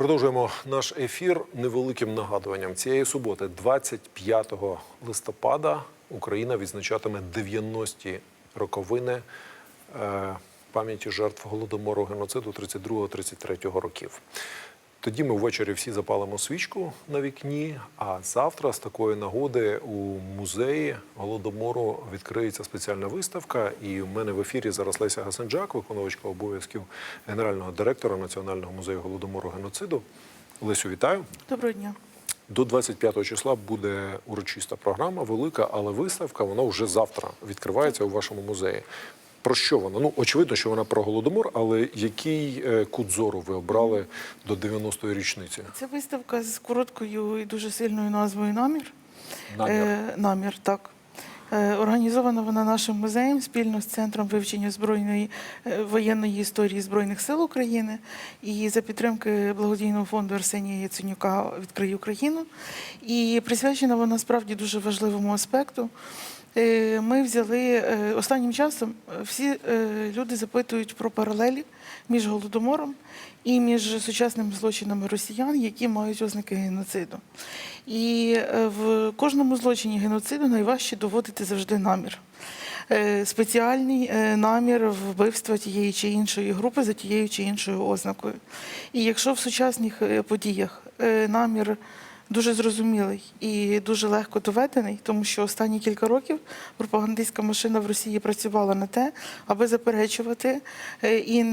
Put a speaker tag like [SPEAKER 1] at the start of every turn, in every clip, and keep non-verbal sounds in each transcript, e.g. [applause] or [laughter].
[SPEAKER 1] Продовжуємо наш ефір невеликим нагадуванням. Цієї суботи, 25 листопада, Україна відзначатиме 90-ті роковини е, пам'яті жертв голодомору геноциду 32-33 років. Тоді ми ввечері всі запалимо свічку на вікні. А завтра, з такої нагоди, у музеї голодомору відкриється спеціальна виставка. І в мене в ефірі зараз Леся Гасанджак, виконувачка обов'язків генерального директора Національного музею голодомору геноциду. Лесю, вітаю.
[SPEAKER 2] Доброго дня.
[SPEAKER 1] До 25 числа буде урочиста програма, велика, але виставка вона вже завтра відкривається у вашому музеї. Про що вона? Ну, очевидно, що вона про голодомор, але який е, кут зору ви обрали до 90-ї річниці?
[SPEAKER 2] Це виставка з короткою і дуже сильною назвою Намір.
[SPEAKER 1] Намір.
[SPEAKER 2] Е, намір, так. Е, Організована вона нашим музеєм спільно з Центром вивчення збройної е, воєнної історії Збройних сил України і за підтримки благодійного фонду Арсенія Яценюка Відкрий Україну. І присвячена вона справді дуже важливому аспекту. Е, Ми взяли е, останнім часом е, всі люди запитують про паралелі між голодомором і між сучасними злочинами росіян, які мають ознаки геноциду. І в кожному злочині геноциду найважче доводити завжди намір. Спеціальний намір вбивства тієї чи іншої групи за тією чи іншою ознакою. І якщо в сучасних подіях намір дуже зрозумілий і дуже легко доведений, тому що останні кілька років пропагандистська машина в Росії працювала на те, аби заперечувати е, і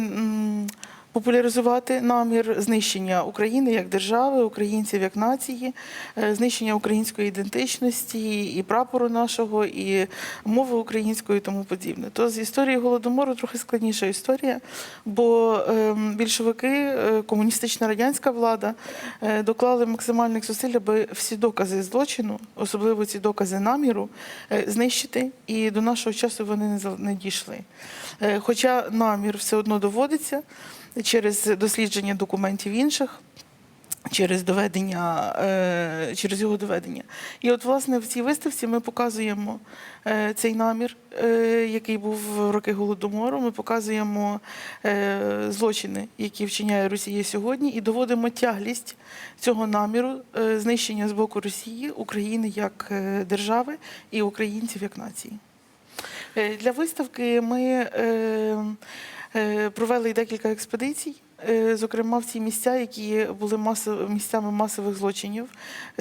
[SPEAKER 2] популяризувати намір знищення України як держави, українців як нації, е, знищення української ідентичності і прапору нашого, і мови української, і тому подібне. То з історії голодомору трохи складніша історія, бо ем, більшовики, е, комуністична радянська влада е, доклали максимальних зусиль, аби всі докази злочину, особливо ці докази наміру, знищити, і до нашого часу вони не дійшли. Хоча намір все одно доводиться через дослідження документів інших. Через доведення, е, через його доведення. І от, власне, в цій виставці ми показуємо е, цей намір, е, який був в роки голодомору. Ми показуємо злочини, які вчиняє Росія сьогодні, і доводимо тяглість цього наміру знищення з боку Росії України як держави і українців як нації. Для виставки ми провели декілька експедицій. е, Зокрема, в ці місця, які були масов, місцями масових злочинів,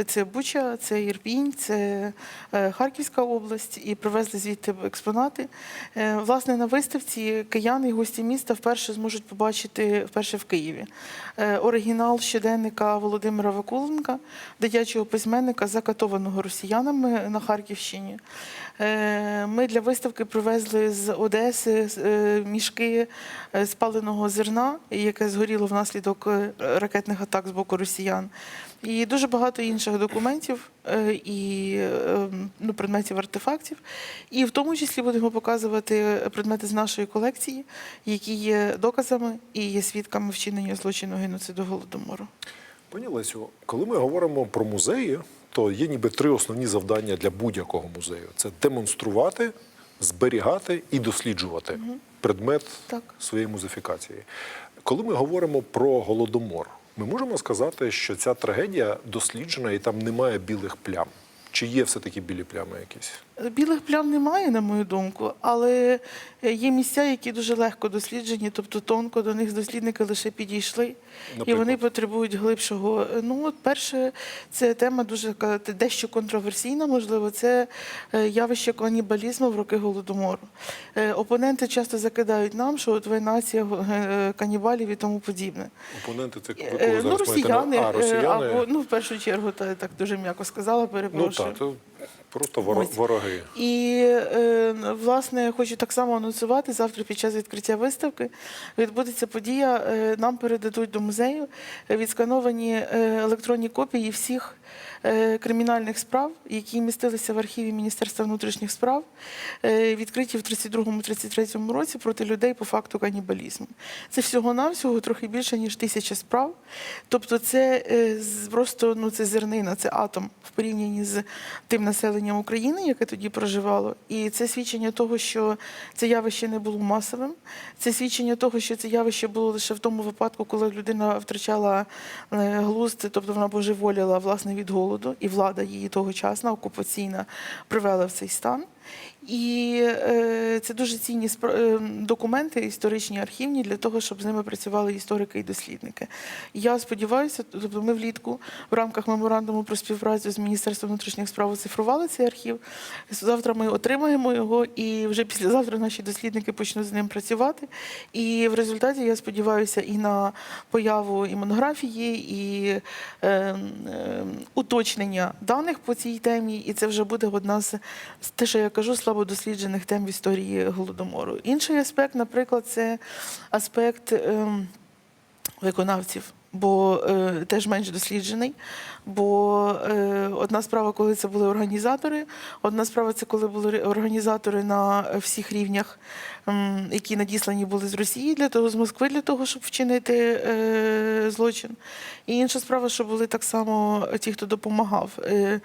[SPEAKER 2] це Буча, це Ірпінь, це е, Харківська область, і привезли звідти експонати. Е, Власне, на виставці кияни і гості міста вперше зможуть побачити вперше в Києві е, оригінал щоденника Володимира Вакуленка, дитячого письменника, закатованого росіянами на Харківщині. Е, Ми для виставки привезли з Одеси е, мішки е, спаленого зерна, яке згоріло внаслідок ракетних атак з боку росіян. І дуже багато інших документів і ну, предметів артефактів. І в тому числі будемо показувати предмети з нашої колекції, які є доказами і є свідками вчинення злочину геноциду голодомору.
[SPEAKER 1] Пані Лесю, коли ми говоримо про музеї, то є ніби три основні завдання для будь-якого музею: це демонструвати, зберігати і досліджувати предмет
[SPEAKER 2] Так.
[SPEAKER 1] своєї музифікації. Коли ми говоримо про голодомор, ми можемо сказати, що ця трагедія досліджена і там немає білих плям. Чи є все-таки білі плями якісь?
[SPEAKER 2] Білих плям немає, на мою думку, але є місця, які дуже легко досліджені, тобто тонко до них дослідники лише підійшли, і вони потребують глибшого. Ну, от перше, це тема дуже дещо контроверсійна, можливо, це е, явище канібалізму в роки голодомору. Е, Опоненти часто закидають нам, що от ви нація е, канібалів і тому подібне.
[SPEAKER 1] Опоненти це ви
[SPEAKER 2] Е,
[SPEAKER 1] кого
[SPEAKER 2] Ну,
[SPEAKER 1] зараз маєте
[SPEAKER 2] росіяни,
[SPEAKER 1] а,
[SPEAKER 2] е,
[SPEAKER 1] росіяни.
[SPEAKER 2] або ну, в першу чергу, та так дуже м'яко сказала,
[SPEAKER 1] Ну
[SPEAKER 2] перепрошую.
[SPEAKER 1] так, це просто воро-
[SPEAKER 2] Ось.
[SPEAKER 1] вороги.
[SPEAKER 2] І е, власне я хочу так само анонсувати. Завтра під час відкриття виставки відбудеться подія. е, Нам передадуть до музею відскановані е, електронні копії всіх кримінальних справ, які містилися в архіві Міністерства внутрішніх справ, е, відкриті в 32-33 році проти людей по факту канібалізму. Це всього-навсього трохи більше, ніж тисяча справ. Тобто це е, просто ну, це зернина, це атом в порівнянні з тим населенням України, яке тоді проживало. І це свідчення того, що це явище не було масовим. Це свідчення того, що це явище було лише в тому випадку, коли людина втрачала е, глузд, тобто вона божеволіла власне від голоду, і влада її тогочасна, окупаційна, привела в цей стан. І е, це дуже цінні е, документи, історичні, архівні, для того, щоб з ними працювали історики і дослідники. Я сподіваюся, тобто ми влітку в рамках меморандуму про співпрацю з Міністерством внутрішніх справ оцифрували цей архів. Завтра ми отримаємо його, і вже післязавтра наші дослідники почнуть з ним працювати. І в результаті я сподіваюся і на появу і монографії, і е, е, уточнення даних по цій темі. І це вже буде одна з те, що я кажу, слабодосліджених тем в історії голодомору. Інший аспект, наприклад, це аспект. ем, виконавців, бо е, теж менш досліджений. Бо е, одна справа, коли це були організатори, одна справа це коли були організатори на всіх рівнях, м, які надіслані були з Росії для того, з Москви для того, щоб вчинити е, злочин. І інша справа, що були так само ті, хто допомагав, е,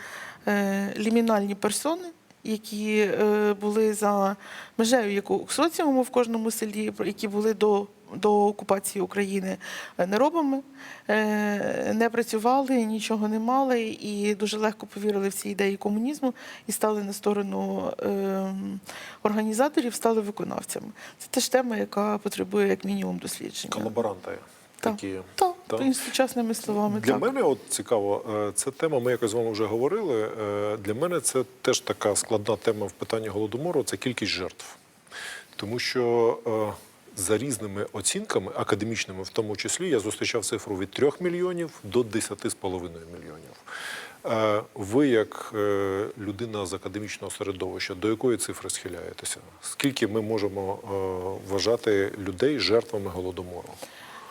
[SPEAKER 2] е, лімінальні персони. Які е, були за межею яку соціуму в кожному селі, які були до, до окупації України е, неробами, е, не працювали, нічого не мали, і дуже легко повірили в ці ідеї комунізму і стали на сторону е, організаторів, стали виконавцями. Це теж тема, яка потребує як мінімум дослідження.
[SPEAKER 1] Колаборанти
[SPEAKER 2] Так.
[SPEAKER 1] такі.
[SPEAKER 2] Так,
[SPEAKER 1] Так.
[SPEAKER 2] сучасними словами.
[SPEAKER 1] Для
[SPEAKER 2] так.
[SPEAKER 1] мене от цікаво, е, ця тема, ми якось з вами вже говорили. е, Для мене це теж така складна тема в питанні голодомору це кількість жертв. Тому що е, за різними оцінками, академічними в тому числі, я зустрічав цифру від 3 мільйонів до 10,5 мільйонів. Ви, як людина з академічного середовища, до якої цифри схиляєтеся? Скільки ми можемо вважати людей жертвами голодомору?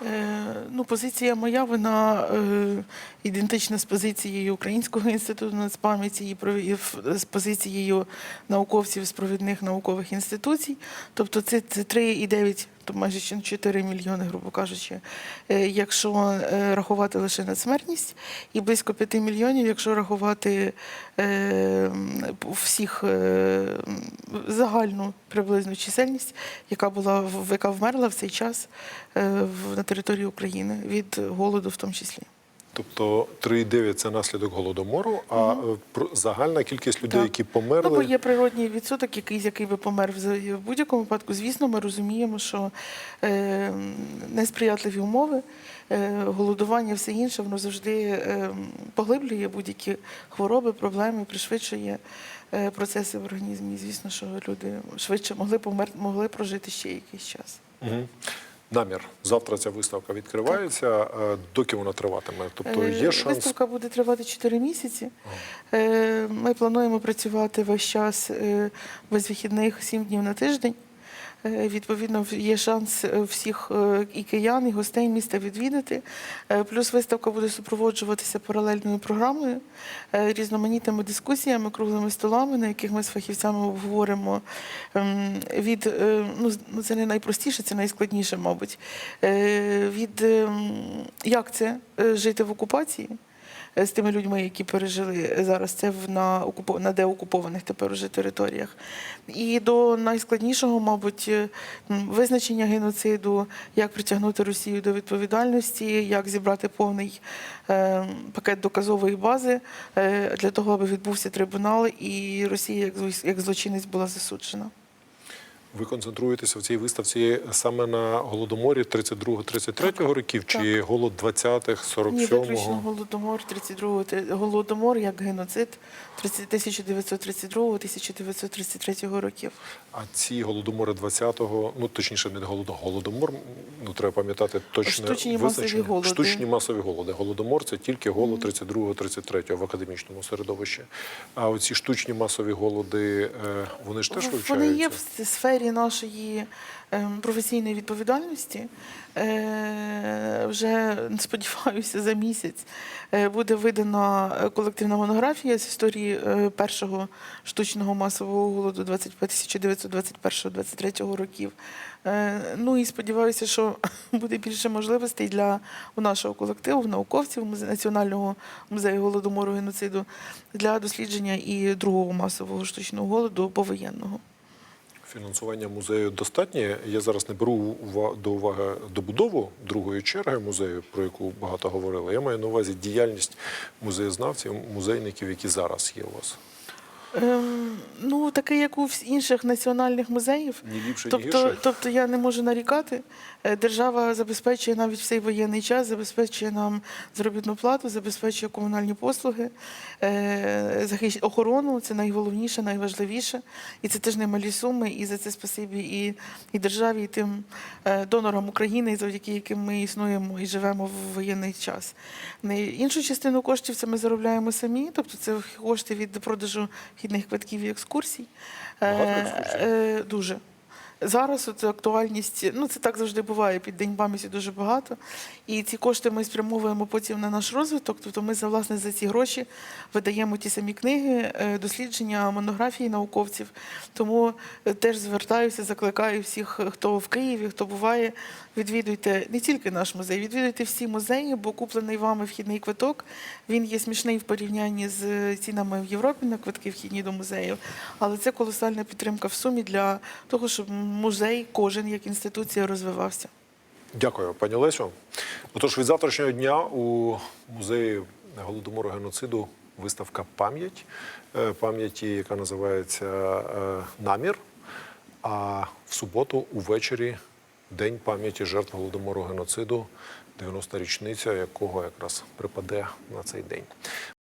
[SPEAKER 2] Е, Ну, позиція моя, вона е, ідентична з позицією Українського інституту нацпам'яті і з позицією науковців з провідних наукових інституцій. Тобто це, це 3,9, то майже ще 4 мільйони, грубо кажучи, е, якщо е, рахувати лише надсмертність, і близько 5 мільйонів, якщо рахувати е, всіх загальну приблизну чисельність, яка була яка вмерла в цей час на території України від голоду, в тому числі.
[SPEAKER 1] Тобто 3,9 – це наслідок голодомору, а е, загальна кількість людей,
[SPEAKER 2] Так.
[SPEAKER 1] які
[SPEAKER 2] Ну, бо є природній відсоток, який, який би помер в, будь-якому випадку. Звісно, ми розуміємо, що е, несприятливі умови, е, голодування, все інше, воно завжди е, поглиблює будь-які хвороби, проблеми, пришвидшує е, процеси в організмі. І, звісно, що люди швидше могли помер, могли прожити ще якийсь час.
[SPEAKER 1] Мгм. Намір. Завтра ця виставка відкривається. Е, Доки вона триватиме? Тобто
[SPEAKER 2] Е,
[SPEAKER 1] є шанс.
[SPEAKER 2] Виставка буде тривати 4 місяці. Е, Ми плануємо працювати весь час без вихідних 7 днів на тиждень. Е, Відповідно, є шанс е, всіх е, і киян, і гостей міста відвідати. Плюс виставка буде супроводжуватися паралельною програмою, різноманітними дискусіями, круглими столами, на яких ми з фахівцями обговоримо ем, від ну ну це не найпростіше, це найскладніше, мабуть. Від ем, як це жити в окупації з тими людьми, які пережили зараз це в на на деокупованих тепер уже територіях, і до найскладнішого, мабуть, е, визначення геноциду, як притягнути Росію до відповідальності, як зібрати повний е, пакет доказової бази е, для того, аби відбувся трибунал, і Росія як як злочинець була засуджена.
[SPEAKER 1] Ви концентруєтеся в цій виставці саме на голодоморі 32-33 років, чи голод 20-х,
[SPEAKER 2] Ні, виключно
[SPEAKER 1] 47-го?
[SPEAKER 2] голодомор 32 те- голодомор як геноцид 1932-1933 років.
[SPEAKER 1] А ці голодомори 20-го, ну точніше, не голод- голодомор, ну треба пам'ятати точне
[SPEAKER 2] Штучні масові
[SPEAKER 1] визначення.
[SPEAKER 2] голоди.
[SPEAKER 1] Штучні масові голоди. Голодомор це тільки голод 32-33 в академічному середовищі. А оці штучні масові голоди, е, вони ж теж вивчаються?
[SPEAKER 2] Вони є в с- сфері нашої ем, професійної відповідальності. Е, вже [laughs] сподіваюся, за місяць е, буде видана е, колективна монографія з історії першого штучного масового голоду 1921-23 років. Ну і сподіваюся, що [laughs] буде більше можливостей для у нашого колективу, науковців Національного музею голодомору геноциду для дослідження і другого масового штучного голоду повоєнного.
[SPEAKER 1] Фінансування музею достатнє. Я зараз не беру до уваги добудову другої черги музею, про яку багато говорили. Я маю на увазі діяльність музеєзнавців, музейників, які зараз є у вас.
[SPEAKER 2] Ем, ну, таке, як у інших національних музеїв.
[SPEAKER 1] Ні ліпше, ні
[SPEAKER 2] Тобто,
[SPEAKER 1] гірше.
[SPEAKER 2] тобто я не можу нарікати. Е, Держава забезпечує навіть в цей воєнний час, забезпечує нам заробітну плату, забезпечує комунальні послуги, е, захищ- охорону. Це найголовніше, найважливіше. І це теж немалі суми. І за це спасибі і, і державі, і тим е, донорам України, завдяки яким ми існуємо і живемо в воєнний час. Іншу частину коштів це ми заробляємо самі, тобто це кошти від продажу вхідних квитків і екскурсій.
[SPEAKER 1] Багато
[SPEAKER 2] Е. Е, Дуже. Зараз от актуальність, ну це так завжди буває. Під день пам'яті дуже багато. І ці кошти ми спрямовуємо потім на наш розвиток. Тобто ми за власне за ці гроші видаємо ті самі книги, е, дослідження, монографії науковців. Тому е, теж звертаюся, закликаю всіх, хто в Києві, хто буває, відвідуйте не тільки наш музей, відвідуйте всі музеї, бо куплений вами вхідний квиток. Він є смішний в порівнянні з цінами в Європі на квитки вхідні до музеїв. Але це колосальна підтримка в сумі для того, щоб музей, кожен як інституція розвивався.
[SPEAKER 1] Дякую, пані Лесю. Отож, від завтрашнього дня у музеї голодомору геноциду виставка пам'ять е, пам'яті, яка називається е, Намір. А в суботу увечері День пам'яті жертв голодомору геноциду, 90-річниця якого якраз припаде на цей день.